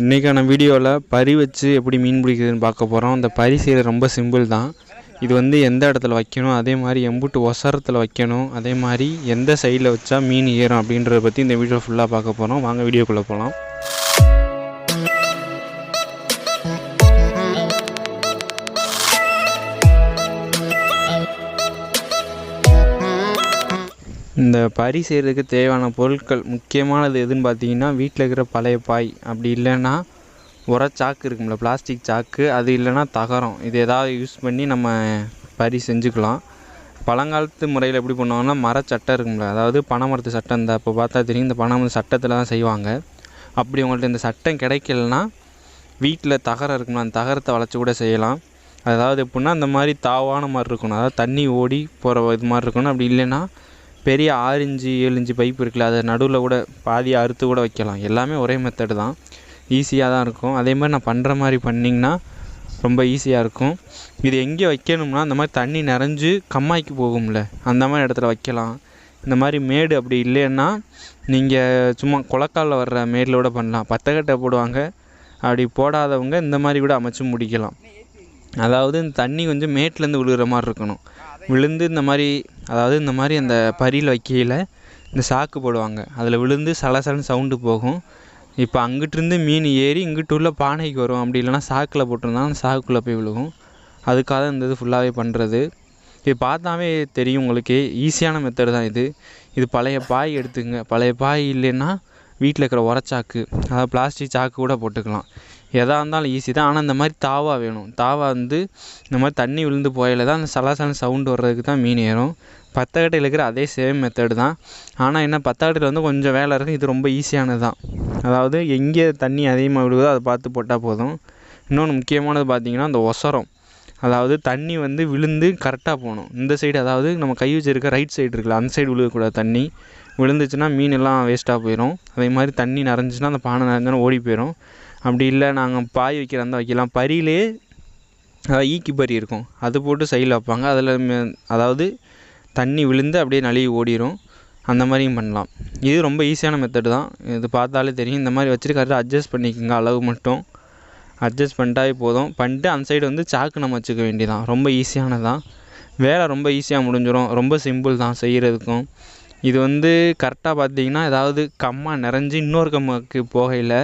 இன்றைக்கான வீடியோவில் பறி வச்சு எப்படி மீன் பிடிக்கிறதுன்னு பார்க்க போகிறோம் அந்த பறி செய்கிறது ரொம்ப சிம்பிள் தான். இது வந்து எந்த இடத்துல வைக்கணும்? அதே மாதிரி எம்புட்டு ஒசரத்தில் வைக்கணும். அதே மாதிரி எந்த சைடில் வச்சா மீன் ஏறும் அப்படின்றத பற்றி இந்த வீடியோ ஃபுல்லாக பார்க்க போகிறோம் வாங்க வீடியோக்குள்ளே போகலாம் இந்த பறி செய்கிறதுக்கு தேவையான பொருட்கள் முக்கியமானது எதுன்னு பார்த்தீங்கன்னா வீட்டில் இருக்கிற பழைய பாய். அப்படி இல்லைன்னா உரச்சாக்கு இருக்கும்ல பிளாஸ்டிக் சாக்கு. அது இல்லைன்னா தகரம். இது ஏதாவது யூஸ் பண்ணி நம்ம பறி செஞ்சுக்கலாம். பழங்காலத்து முறையில் எப்படி பண்ணுவாங்கன்னா மரச்சட்டை இருக்கும்ல அதாவது பனைமரத்து சட்டம் இந்த அப்போ பார்த்தா தெரியும் இந்த பனைமரத்து சட்டத்தில் தான் செய்வாங்க. அப்படி உங்கள்ட்ட இந்த சட்டம் கிடைக்கலன்னா வீட்டில் தகரம் இருக்கும்ல அந்த தகரத்தை வளைச்சி கூட செய்யலாம். அதாவது எப்படின்னா அந்த மாதிரி தாவான மாதிரி இருக்கணும். அதாவது தண்ணி ஓடி போகிற இது மாதிரி இருக்கணும். அப்படி இல்லைன்னா பெரிய ஆறு இன்ச்சு ஏழு இன்ச்சு பைப் இருக்குல்ல அதை நடுவில் கூட பாதி அறுத்து கூட வைக்கலாம். எல்லாமே ஒரே மெத்தடு தான். ஈஸியாக தான் இருக்கும். அதே மாதிரி நான் பண்ணுற மாதிரி பண்ணிங்கன்னா ரொம்ப ஈஸியாக இருக்கும். இது எங்கே வைக்கணும்னா அந்த மாதிரி தண்ணி நிறைஞ்சு கம்மாய்க்கு போகும்ல. அந்த மாதிரி இடத்துல வைக்கலாம். இந்த மாதிரி மேடு அப்படி இல்லைன்னா நீங்கள் சும்மா குளக்காலில் வர்ற மேடில் கூட பண்ணலாம். பத்தக்கட்டை போடுவாங்க. அப்படி போடாதவங்க இந்த மாதிரி கூட அமைச்சு முடிக்கலாம். அதாவது இந்த தண்ணி கொஞ்சம் மேட்லேருந்து விழுகிற மாதிரி இருக்கணும். விழுந்து இந்த மாதிரி அதாவது இந்த மாதிரி அந்த பரியில் வைக்கையில் இந்த சாக்கு போடுவாங்க. அதில் விழுந்து சலசலன்னு சவுண்டு போகும். இப்போ அங்கிட்டிருந்து மீன் ஏறி இங்கிட்டு உள்ள பானைக்கு வரும். அப்படி இல்லைன்னா சாக்கில் போட்டிருந்தா அந்த சாக்குள்ளே போய் விழுகும். அதுக்காக இந்த இது ஃபுல்லாகவே பண்ணுறது இது பார்த்தாவே தெரியும் உங்களுக்கு. ஈஸியான மெத்தடு தான் இது. இது பழைய பாய் எடுத்துங்க. பழைய பாய் இல்லைன்னா வீட்டில் இருக்கிற உரச்சாக்கு. அதாவது பிளாஸ்டிக் சாக்கு கூட போட்டுக்கலாம். எதாக இருந்தாலும் ஈஸி தான். ஆனால் இந்த மாதிரி தாவா வேணும். தாவா வந்து இந்த மாதிரி தண்ணி விழுந்து போயில தான் அந்த சலாசல சவுண்டு வர்றதுக்கு தான் மீன் ஏறும். பத்தக்கட்டையில் இருக்கிற அதே சேம் மெத்தடு தான். ஆனால் என்ன பத்தக்கட்டையில் வந்து கொஞ்சம் வேலை இருக்கும் இது ரொம்ப ஈஸியானது தான். அதாவது எங்கே தண்ணி அதிகமாக விழுகுதோ அதை பார்த்து போட்டால் போதும். இன்னொன்று முக்கியமானது பார்த்திங்கன்னா அந்த ஒசரம். அதாவது தண்ணி வந்து விழுந்து கரெக்டாக போகணும். இந்த சைடு அதாவது நம்ம கை வச்சிருக்க ரைட் சைடு இருக்குல்ல அந்த சைடு விழுகக்கூடாது தண்ணி. விழுந்துச்சுன்னா மீன் எல்லாம் வேஸ்ட்டாக போயிடும் அதே மாதிரி தண்ணி நிறைஞ்சுன்னா அந்த பானை நிறைஞ்சோன்னா ஓடி போயிடும் அப்படி இல்லை நாங்கள் பாய் வைக்கிறதா வைக்கலாம். பரியிலே ஈக்கி பறி இருக்கும். அது போட்டு சைடில் வைப்பாங்க. அதில் அதாவது தண்ணி விழுந்து அப்படியே நழுவி ஓடிடும் அந்த மாதிரியும் பண்ணலாம். இது ரொம்ப ஈஸியான மெத்தடு தான். இது பார்த்தாலே தெரியும். இந்த மாதிரி வச்சுட்டு கரெக்டாக அட்ஜஸ்ட் பண்ணிக்கோங்க. அளவு மட்டும். அட்ஜஸ்ட் பண்ணிட்டாவே போதும். பண்ணிட்டு அந்த சைடு வந்து சாக்கு நம்ம வச்சுக்க வேண்டியதான் ரொம்ப ஈஸியானதான் வேலை ரொம்ப ஈஸியாக முடிஞ்சிடும் ரொம்ப சிம்பிள் தான் செய்கிறதுக்கும் இது வந்து கரெக்டாக பார்த்தீங்கன்னா ஏதாவது கம்மா நிறைஞ்சு இன்னொரு கம்மாக்கு போகையில்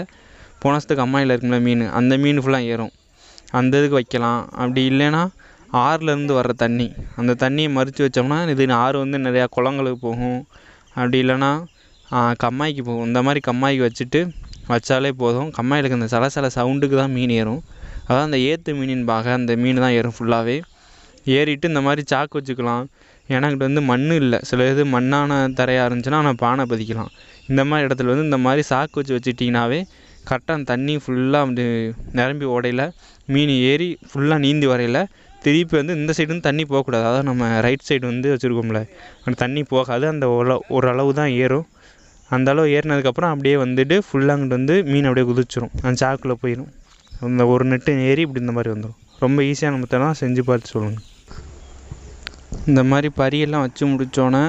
போனஸ்துக்கு அம்மாயில் இருக்கும்ல மீன். அந்த மீன் ஃபுல்லாக ஏறும். அந்த இதுக்கு வைக்கலாம். அப்படி இல்லைன்னா ஆறுலேருந்து வர்ற தண்ணி. அந்த தண்ணியை மறித்து வச்சோம்னா இது ஆறு வந்து நிறையா குளங்களுக்கு போகும். அப்படி இல்லைன்னா கம்மாய்க்கு போகும். இந்த மாதிரி கம்மாய்க்கு வச்சுட்டு வச்சாலே போதும். கம்மாயிலுக்கு அந்த சலசல சவுண்டுக்கு தான் மீன் ஏறும். அதான் அந்த ஏற்று மீனின் பாக. அந்த மீன் தான் ஏறும் ஃபுல்லாகவே ஏறிட்டு இந்த மாதிரி சாக்கு வச்சுக்கலாம். எனக்கிட்ட வந்து மண் இல்லை. சில இது மண்ணான தரையாக இருந்துச்சுன்னா நான் பானை பதிக்கலாம். இந்த மாதிரி இடத்துல வந்து இந்த மாதிரி சாக்கு வச்சு வச்சுட்டிங்கனாவே கரெக்டாக அந்த தண்ணி ஃபுல்லாக வந்து நிரம்பி ஓடையில் மீன் ஏறி ஃபுல்லாக நீந்தி வரையில் திருப்பி வந்து இந்த சைடு வந்து தண்ணி போகக்கூடாது. அதாவது நம்ம ரைட் சைடு வந்து வச்சுருக்கோம்ல. அந்த தண்ணி போகாது அந்த ஒரு அளவு தான் ஏறும். அந்த அளவு ஏறினதுக்கப்புறம் அப்படியே வந்துட்டு ஃபுல்லாக அங்கிட்டு வந்து மீன் அப்படியே குதிச்சிரும். அந்த சாக்குள்ளே போயிடும் அந்த ஒரு நெட்டு ஏறி இப்படி இந்த மாதிரி வந்துடும் ரொம்ப ஈஸியான தான் செஞ்சு பார்த்து சொல்லுங்கள் இந்த மாதிரி பரியெல்லாம் வச்சு முடித்தோன்னே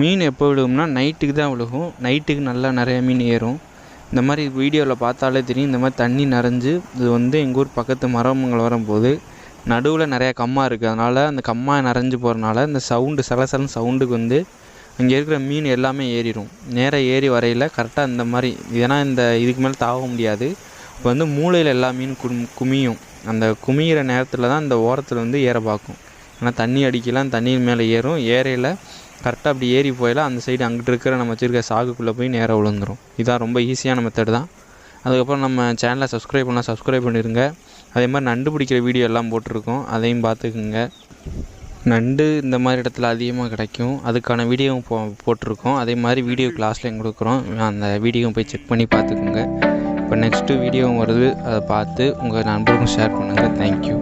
மீன் எப்போ விழுகும்னா நைட்டுக்கு தான் விழுகும். நைட்டுக்கு நல்லா நிறையா மீன் ஏறும். இந்த மாதிரி வீடியோவில் பார்த்தாலே தெரியும் இந்த மாதிரி தண்ணி நிறைஞ்சு இது வந்து எங்கள் ஊர் பக்கத்து மரமங்கள் வரும்போது நடுவில் நிறையா கம்மா இருக்குது அதனால் அந்த கம்மா நிறைஞ்சு போகிறனால இந்த சவுண்டு சலசலன் சவுண்டுக்கு வந்து அங்கே இருக்கிற மீன் எல்லாமே ஏறிடும் நேராக ஏறி வரையில் கரெக்டாக இந்த மாதிரி ஏன்னா இந்த இதுக்கு மேலே தாவ முடியாது. இப்போ வந்து மூளையில் எல்லா மீன் கும் குமியும். அந்த குமிகிற நேரத்தில் தான் அந்த ஓரத்தில் வந்து ஏற பார்க்கும். ஏன்னா தண்ணி அடிக்கலாம் தண்ணியின் மேலே ஏறும். ஏறையில் கரெக்டாக அப்படி ஏறி போயில அந்த சைடு அங்கிட்டு இருக்கிற நம்ம வச்சுருக்க சாகுக்குள்ளே போய் நேராக விழுந்துரும் இதான் ரொம்ப ஈஸியான மெத்தட் தான். அதுக்கப்புறம் நம்ம சேனலை சப்ஸ்கிரைப் பண்ணால் சப்ஸ்கிரைப் பண்ணிடுங்க அதே மாதிரி நண்டு பிடிக்கிற வீடியோ எல்லாம் போட்டிருக்கோம். அதையும் பார்த்துக்குங்க. நண்டு இந்த மாதிரி இடத்துல அதிகமாக கிடைக்கும். அதுக்கான வீடியோவும் போ போட்டிருக்கோம். அதே மாதிரி வீடியோ கிளாஸ்லையும் கொடுக்குறோம். அந்த வீடியோவும் போய் செக் பண்ணி பார்த்துக்குங்க. இப்போ நெக்ஸ்ட்டு வீடியோவும் வருது. அதை பார்த்து உங்கள் நண்பருக்கும் ஷேர் பண்ணுங்கள் தேங்க்யூ